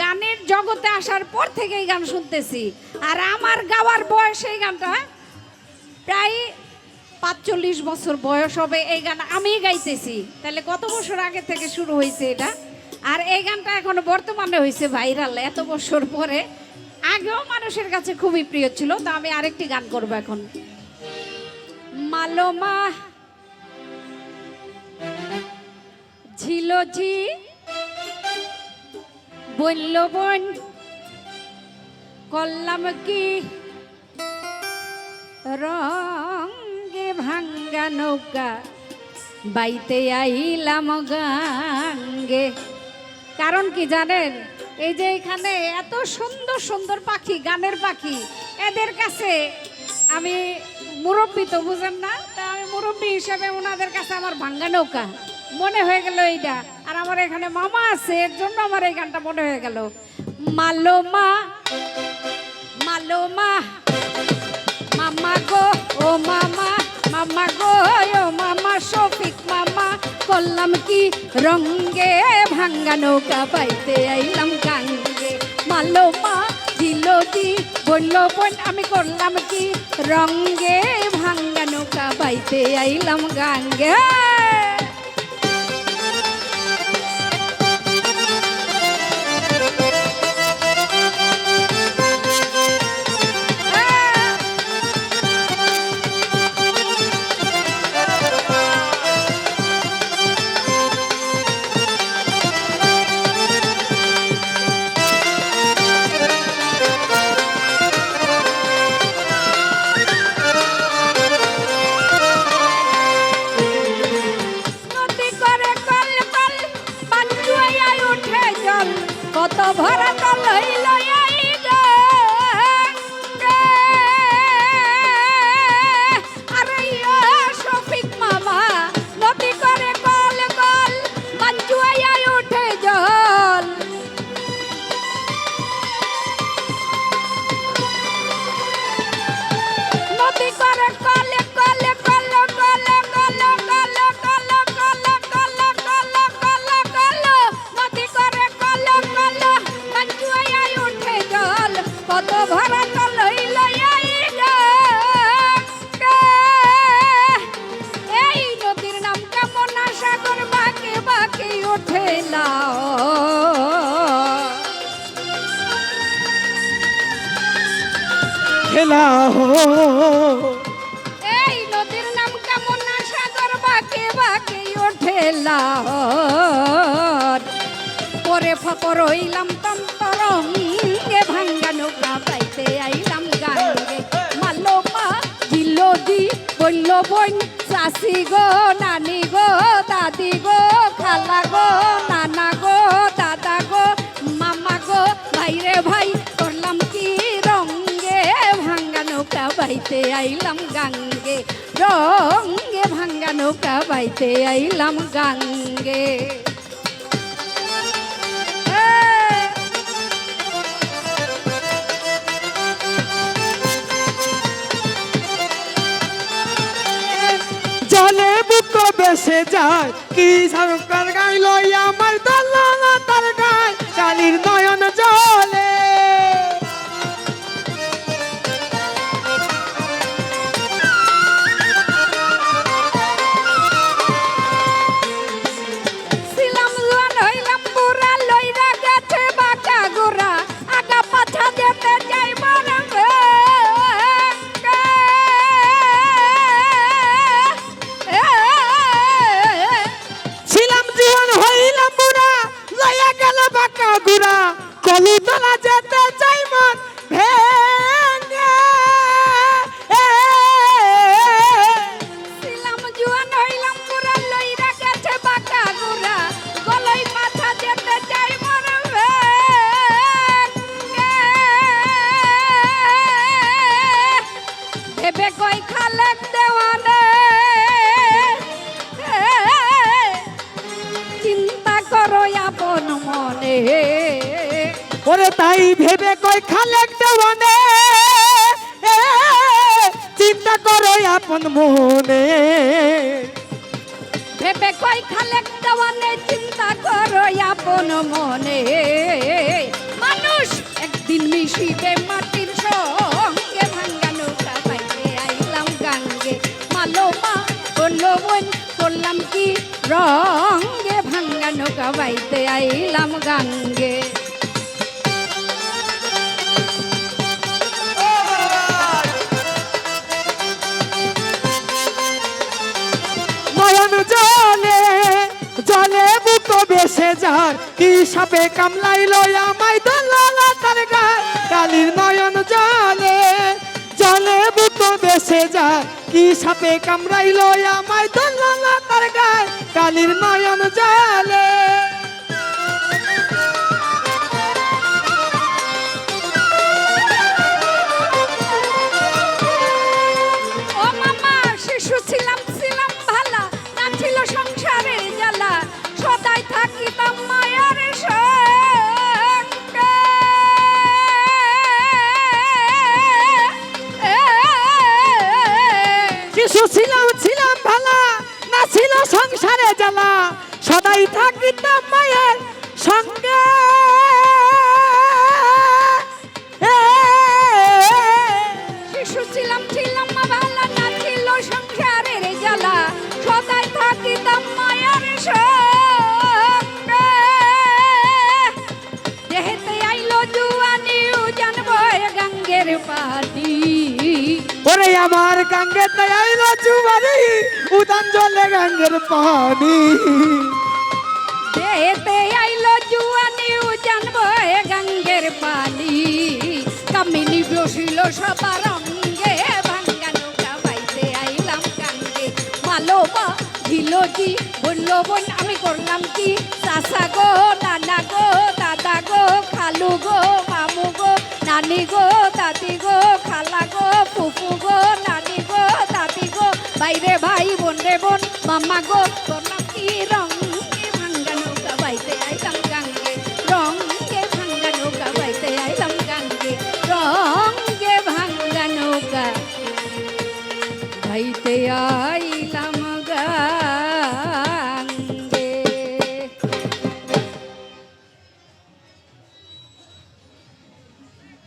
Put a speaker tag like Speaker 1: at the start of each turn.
Speaker 1: গানের জগতে আসার পর থেকে এই গান শুনতেছি। আর আমার গাওয়ার বয়স এই গানটা প্রায় পাঁচচল্লিশ বছর বয়স হবে এই গান আমি গাইতেছি। তাহলে কত বছর আগে থেকে শুরু হয়েছে এটা? আর এই গানটা এখন বর্তমানে হয়েছে ভাইরাল, এত বছর পরে। আগেও মানুষের কাছে খুবই প্রিয় ছিল, তা আমি আরেকটি গান করব এখন। মালোমা ঝিল ঝি বলল করলাম কি? রঙ্গে ভাঙ্গা নৌকা, বাইতে আইলাম গাঙ্গে। কারণ কি জানেন? এই যে এখানে এত সুন্দর সুন্দর পাখি, গানের পাখি, এদের কাছে আমি মুরব্বী তো বুঝেন না, তা আমি মুরব্বী হিসেবে ওনাদের কাছে আমার ভাঙ্গা নৌকা। মনে হয়ে গেল এইটা আর আমার এখানে মামা আছে, এর জন্য আমার এই গানটা মনে হয়ে গেল। মালো মালোমা মালোমা, মামা গো, ও মামা মামা গো, ও মামা, শফিক মামা, করলাম কি রঙ্গে, ভাঙ্গা নৌকা পাইতে আইলাম গাঙ্গে। মালো মা দি, বলল, বোন, আমি করলাম কি রঙ্গে, ভাঙ্গা নৌকা পাইতে আইলাম গাঙ্গে।
Speaker 2: খেলা হো।
Speaker 1: এই নদীর নাম কেমন না সাগর, বাঁকে বাঁকে ওঠে লাহর। পরে ফকর হইলাম তন্তরঙ্গে ভাঙ্গা নৌকা পাইতে আইলাম গাঙ্গে মালো মা, দিল দি বলল বোন, চাষি গো, নানি গো, দাদি গো, খালা গো বাইতে আইলাম গাঙ্গে, রঙ্গে ভাঙ্গা নৌকা বাইতে আইলাম গাঙ্গে।
Speaker 2: জলে বুক বেসে যায়, কি সরকার গাইল আমার দলালা তার গায় কালির নয়ন
Speaker 1: করো আপন মনে।
Speaker 2: ওরে তাই ভেবে কই খালেক দেওয়ানে। চিন্তা করো আপন মনে।
Speaker 1: ভেবে কই খালেক দেওয়ানে চিন্তা করো আপন মনে। মানুষ একদিন মিশিবে মাটির সঙ্গে ভাঙ্গা নৌকা বাইতে আইলাম গাঙ্গে। মালোমা বলল বোন করলাম কি রঙ্গে ভাঙ্গা নৌকা বাইতে আইলাম গাঙ্গে
Speaker 2: নয়ন জলে জলে বুক দলালা তার গায় কালির নয়ন জলে জলে বুক বেসে যার, কি সাপে কামড়াইল আমায় দলালা তার গায় কালির
Speaker 1: ছিলাম ছিলাম ভালা না ছিল
Speaker 2: সংসারে জ্বালা। সদাই থাকিতাম মায়ের সঙ্গে। আমার গাঙ্গে আইল চুবারি উদান জলে গাঙ্গের পানি।
Speaker 1: যেতে আইলো জুয়ানি জানব গঙ্গের পানি কামিনী বসিল সবার অঙ্গে, ভাঙ্গা নৌকা বাইতে আইলাম গাঙ্গে মালোবা ঝিলজি বলল, বোন, আমি করলাম কি? চাষা গো, নানা গো, দাদা গো, খালু গো, মামু গো, নানি গো, দাদি গো, খালা গো, ফুফু গো মামা গো তোর